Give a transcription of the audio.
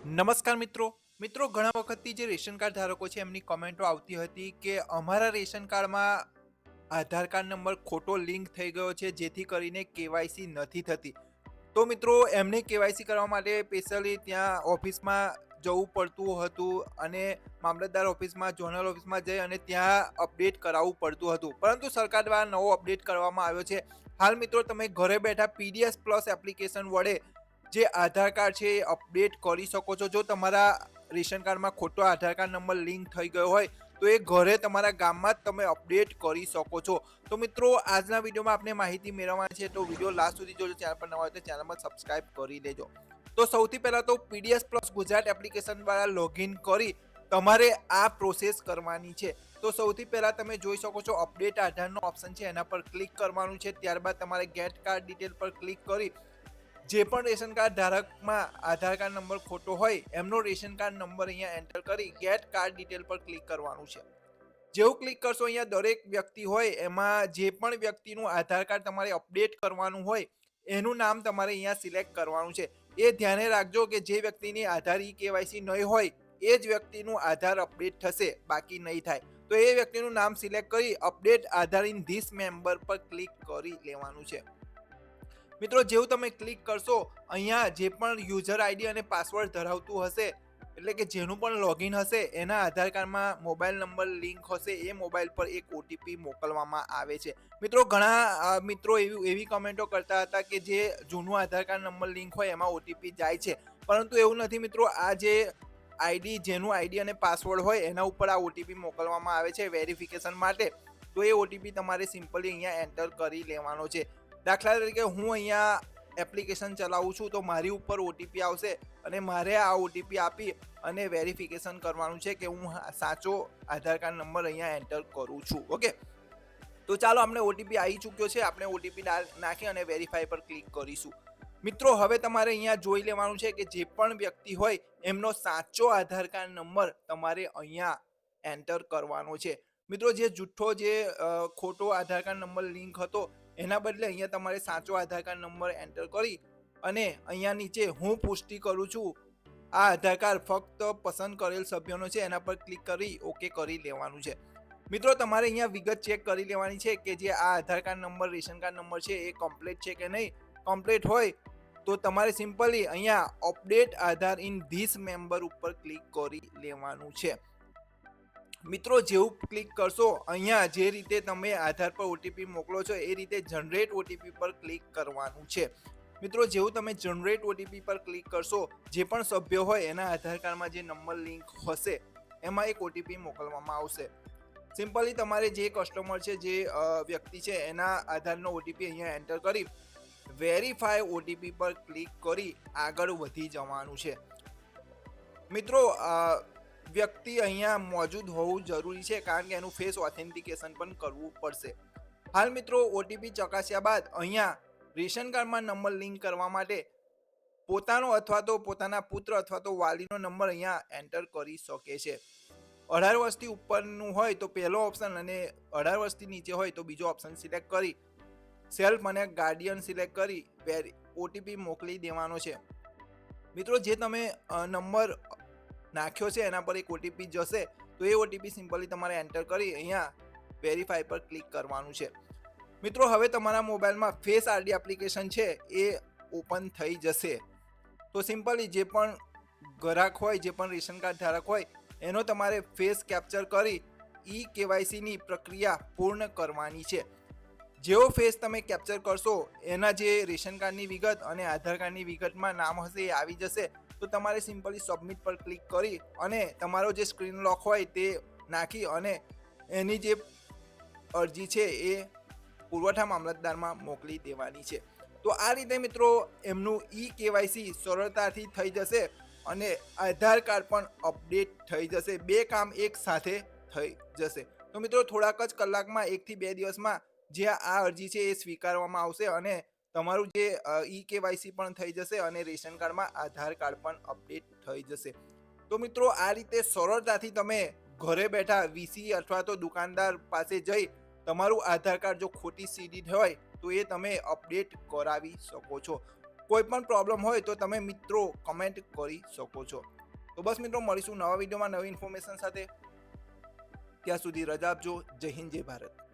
નમસ્કાર મિત્રો. મિત્રો, ઘણા વખતથી જે રેશન કાર્ડ ધારકો છે, એમની કમેન્ટો આવતી હતી કે અમારા રેશન કાર્ડમાં આધાર કાર્ડ નંબર ખોટો લિંક થઈ ગયો છે, જેથી કરીને કેવાયસી નથી થતી. તો મિત્રો, એમને કેવાયસી કરવા માટે સ્પેશિયલી ત્યાં ઓફિસમાં જવું પડતું હતું અને મામલતદાર ઓફિસમાં, ઝોનલ ઓફિસમાં જઈ અને ત્યાં અપડેટ કરાવવું પડતું હતું. પરંતુ સરકાર દ્વારા નવો અપડેટ કરવામાં આવ્યો છે. હાલ મિત્રો, તમે ઘરે બેઠા પીડીએસ પ્લસ એપ્લિકેશન વડે જે આધાર કાર્ડ છે એ અપડેટ કરી શકો છો. જો તમારા રેશન કાર્ડમાં ખોટો આધાર કાર્ડ નંબર લિંક થઈ ગયો હોય, તો એ ઘરે તમારા ગામમાં જ તમે અપડેટ કરી શકો છો. તો મિત્રો, આજના વિડીયોમાં આપણે માહિતી મેળવવાની છે, તો વીડિયો લાસ્ટ સુધી જોજો. ચેનલ પર નવા હોય તો ચેનલમાં સબસ્ક્રાઇબ કરી લેજો તો સૌથી પહેલાં તો પીડીએસ પ્લસ ગુજરાત એપ્લિકેશન દ્વારા લોગિન કરી તમારે આ પ્રોસેસ કરવાની છે. તો સૌથી પહેલાં તમે જોઈ શકો છો અપડેટ આધારનો ઓપ્શન છે, એના પર ક્લિક કરવાનું છે. ત્યારબાદ તમારે ગેટ કાર્ડ ડિટેલ પર ક્લિક કરી જે પણ રેશન કાર્ડ ધારકમાં આધાર કાર્ડ નંબર ખોટો હોય, એમનો રેશન કાર્ડ નંબર અહીંયા એન્ટર કરી ગેટ કાર્ડ ડિટેલ પર ક્લિક કરવાનું છે. જેવું ક્લિક કરશો અહીંયા દરેક વ્યક્તિ હોય, એમાં જે પણ વ્યક્તિનું આધાર કાર્ડ તમારે અપડેટ કરવાનું હોય, એનું નામ તમારે અહીંયા સિલેક્ટ કરવાનું છે. એ ધ્યાને રાખજો કે જે વ્યક્તિની આધાર ઈ કેવાયસી નહીં હોય, એ જ વ્યક્તિનું આધાર અપડેટ થશે, બાકી નહીં થાય. તો એ વ્યક્તિનું નામ સિલેક્ટ કરી update Aadhaar in this member પર ક્લિક કરી લેવાનું છે. મિત્રો, જેવું તમે ક્લિક કરશો, અહીંયા જે પણ યુઝર આઈડી અને પાસવર્ડ ધરાવતું હશે, એટલે કે જેનું પણ લોગિન હશે, એના આધાર કાર્ડમાં મોબાઈલ નંબર લિંક હશે, એ મોબાઈલ પર એક ઓટીપી મોકલવામાં આવે છે. મિત્રો, ઘણા મિત્રો એવી એવી કમેન્ટો કરતા હતા કે જે જૂનું આધાર કાર્ડ નંબર લિંક હોય, એમાં ઓટીપી જાય છે. પરંતુ એવું નથી, મિત્રો, આ જે આઈડી જેનું આઈડી અને પાસવર્ડ હોય, એના ઉપર આ ઓટીપી મોકલવામાં આવે છે વેરિફિકેશન માટે. તો એ ઓટીપી તમારે સિમ્પલી અહીંયા એન્ટર કરી લેવાનો છે. દાખલા તરીકે હું અહીંયા એપ્લિકેશન ચલાવું છું, તો મારી ઉપર ઓટીપી આવશે અને મારે આ ઓટીપી આપી અને વેરિફિકેશન કરવાનું છે કે હું સાચો આધાર કાર્ડ નંબર અહીંયા એન્ટર કરું છું. ઓકે? તો ચાલો આપણે ઓટીપી આવી ચૂક્યો છે, આપણે ઓટીપી નાખી અને વેરીફાઈ પર ક્લિક કરીશું. મિત્રો, હવે તમારે અહીંયા જોઈ લેવાનું છે કે જે પણ વ્યક્તિ હોય, એમનો સાચો આધાર કાર્ડ નંબર તમારે અહીંયા એન્ટર કરવાનો છે. મિત્રો, જે જુઠ્ઠો, જે ખોટો આધાર કાર્ડ નંબર લિંક હતો, એના બદલે અહીંયા તમારે સાચો આધાર કાર્ડ નંબર એન્ટર કરી અને અહીંયા નીચે હું પુષ્ટિ કરું છું. આ આધાર કાર્ડ ફક્ત પસંદ કરેલ સભ્યોનો છે, એના પર ક્લિક કરી ઓકે કરી લેવાનું છે. મિત્રો, તમારે અહીંયા વિગત ચેક કરી લેવાની છે કે જે આ Aadhaar card number, ration card number છે, એ કમ્પ્લીટ છે કે નહીં? કમ્પ્લીટ હોય તો તમારે સિમ્પલી અહીંયા update Aadhaar in this member ઉપર ક્લિક કરી લેવાનું છે. મિત્રો, જેવું ક્લિક કરશો, અહીંયા જે રીતે તમે આધાર પર ઓટીપી મોકલો છો, એ રીતે જનરેટ ઓટીપી પર ક્લિક કરવાનું છે. મિત્રો, જેવું તમે જનરેટ ઓટીપી પર ક્લિક કરશો, જે પણ સભ્ય હોય, એના આધાર કાર્ડમાં જે નંબર લિંક હશે, એમાં એક ઓટીપી મોકલવામાં આવશે. સિમ્પલી તમારે જે કસ્ટમર છે, જે વ્યક્તિ છે, એના આધારનો ઓટીપી અહીંયા એન્ટર કરી વેરીફાઈ ઓટીપી પર ક્લિક કરી આગળ વધી જવાનું છે. મિત્રો વ્યક્તિ અહીંયા મોજૂદ હોવું જરૂરી છે કારણ કે એનું ફેસ ઓથેન્ટિકેશન પણ કરવું પડશે. હાલ મિત્રો ઓટીપી ચકાસ્યા બાદ અહીંયા રેશન કાર્ડમાં નંબર લિંક કરવા માટે પોતાનો અથવા તો પોતાના પુત્ર અથવા તો વાલીનો નંબર અહીંયા એન્ટર કરી શકે છે. અઢાર વર્ષથી ઉપરનું હોય તો પહેલો ઓપ્શન અને અઢાર વર્ષથી નીચે હોય તો બીજો ઓપ્શન સિલેક્ટ કરી સેલ્ફ અને ગાર્ડિયન સિલેક્ટ કરી ઓટીપી મોકલી દેવાનો છે. મિત્રો, જે તમે નંબર નાખ્યો છે, એના પર એક ઓટીપી જશે, તો એ ઓટીપી સિમ્પલી તમારે એન્ટર કરી અહીંયા વેરીફાઈ પર ક્લિક કરવાનું છે. મિત્રો, હવે તમારા મોબાઈલમાં ફેસ આરડી એપ્લિકેશન છે, એ ઓપન થઈ જશે. તો સિમ્પલી જે પણ ગ્રાહક હોય, જે પણ રેશન કાર્ડ ધારક હોય, એનો તમારે ફેસ કેપ્ચર કરી ઈ કેવાયસીની પ્રક્રિયા પૂર્ણ કરવાની છે. જેવો ફેસ તમે કેપ્ચર કરશો, એના જે રેશન કાર્ડની વિગત અને આધાર કાર્ડની વિગતમાં નામ હશે એ આવી જશે. તો તમારે સિમ્પલી સબમિટ પર ક્લિક કરી અને તમારો જે સ્ક્રીન લોક હોય તે નાખી અને એની જે અરજી છે એ પુરવઠા મામલતદારમાં મોકલી દેવાની છે. તો આ રીતે મિત્રો એમનું ઈ કેવાયસી સરળતાથી થઈ જશે અને આધાર કાર્ડ પણ અપડેટ થઈ જશે. બે કામ એક સાથે થઈ જશે. તો મિત્રો થોડાક જ કલાકમાં એકથી બે દિવસમાં જે આ અરજી છે એ સ્વીકારવામાં આવશે અને તમારું જે ઈ કેવાયસી પણ થઈ જશે અને રેશન કાર્ડમાં આધાર કાર્ડ પણ અપડેટ થઈ જશે. તો મિત્રો, આ રીતે સરળતાથી તમે ઘરે બેઠા વીસી અથવા તો દુકાનદાર પાસે જઈ તમારું આધાર કાર્ડ જો ખોટી સીડી હોય, તો એ તમે અપડેટ કરાવી શકો છો. કોઈ પણ પ્રોબ્લેમ હોય તો તમે મિત્રો કમેન્ટ કરી શકો છો. તો બસ મિત્રો, મળીશું નવા વિડીયોમાં નવી ઇન્ફોર્મેશન સાથે. ત્યાં સુધી રજા આપજો. જય હિન્દ, જય ભારત.